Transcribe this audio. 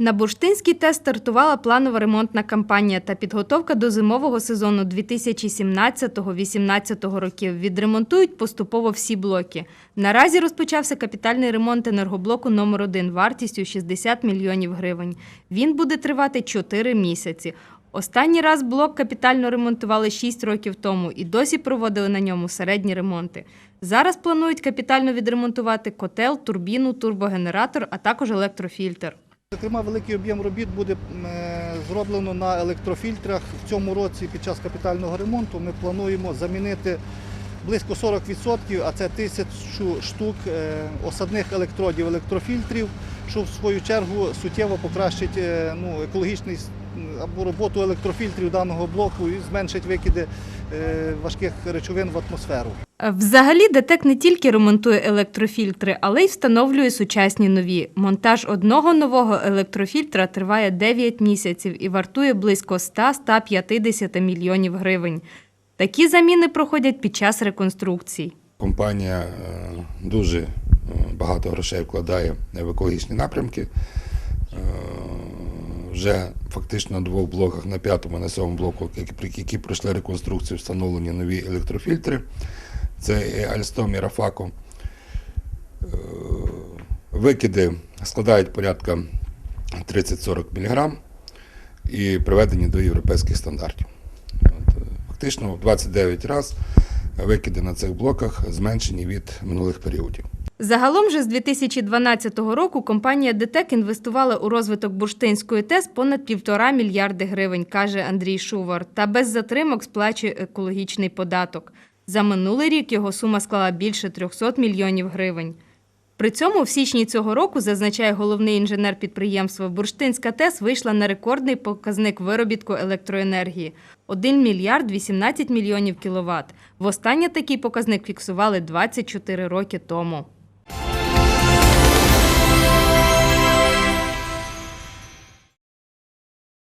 На Бурштинській ТЕС стартувала планова ремонтна кампанія та підготовка до зимового сезону 2017-2018 років. Відремонтують поступово всі блоки. Наразі розпочався капітальний ремонт енергоблоку номер 1 вартістю 60 мільйонів гривень. Він буде тривати 4 місяці. Останній раз блок капітально ремонтували 6 років тому і досі проводили на ньому середні ремонти. Зараз планують капітально відремонтувати котел, турбіну, турбогенератор, а також електрофільтр. Зокрема, великий об'єм робіт буде е, зроблено на електрофільтрах. В цьому році під час капітального ремонту ми плануємо замінити близько 40%, а це тисячу штук е, осадних електродів, електрофільтрів, що в свою чергу суттєво покращить е, ну, екологічний або роботу електрофільтрів даного блоку і зменшить викиди важких речовин в атмосферу. Взагалі, ДТЕК не тільки ремонтує електрофільтри, але й встановлює сучасні нові. Монтаж одного нового електрофільтра триває 9 місяців і вартує близько 100-150 мільйонів гривень. Такі заміни проходять під час реконструкцій. Компанія е, дуже е, багато грошей вкладає в екологічні напрямки. Е, Вже фактично на двох блоках, на п'ятому, на сьомому блоку, які, які пройшли реконструкцію, встановлені нові електрофільтри. Це і Альстом і Рафако. Е, Викиди складають порядка 30-40 мг і приведені до європейських стандартів. Е, Фактично в 29 разів викиди на цих блоках зменшені від минулих періодів. Загалом же з 2012 року компанія ДТЕК інвестувала у розвиток бурштинської ТЕС понад півтора мільярди гривень, каже Андрій Шувар, та без затримок сплачує екологічний податок. За минулий рік його сума склала більше 300 мільйонів гривень. При цьому в січні цього року, зазначає головний інженер підприємства, Бурштинська ТЕС вийшла на рекордний показник виробітку електроенергії – 1 мільярд 18 мільйонів кіловат. Востаннє такий показник фіксували 24 роки тому.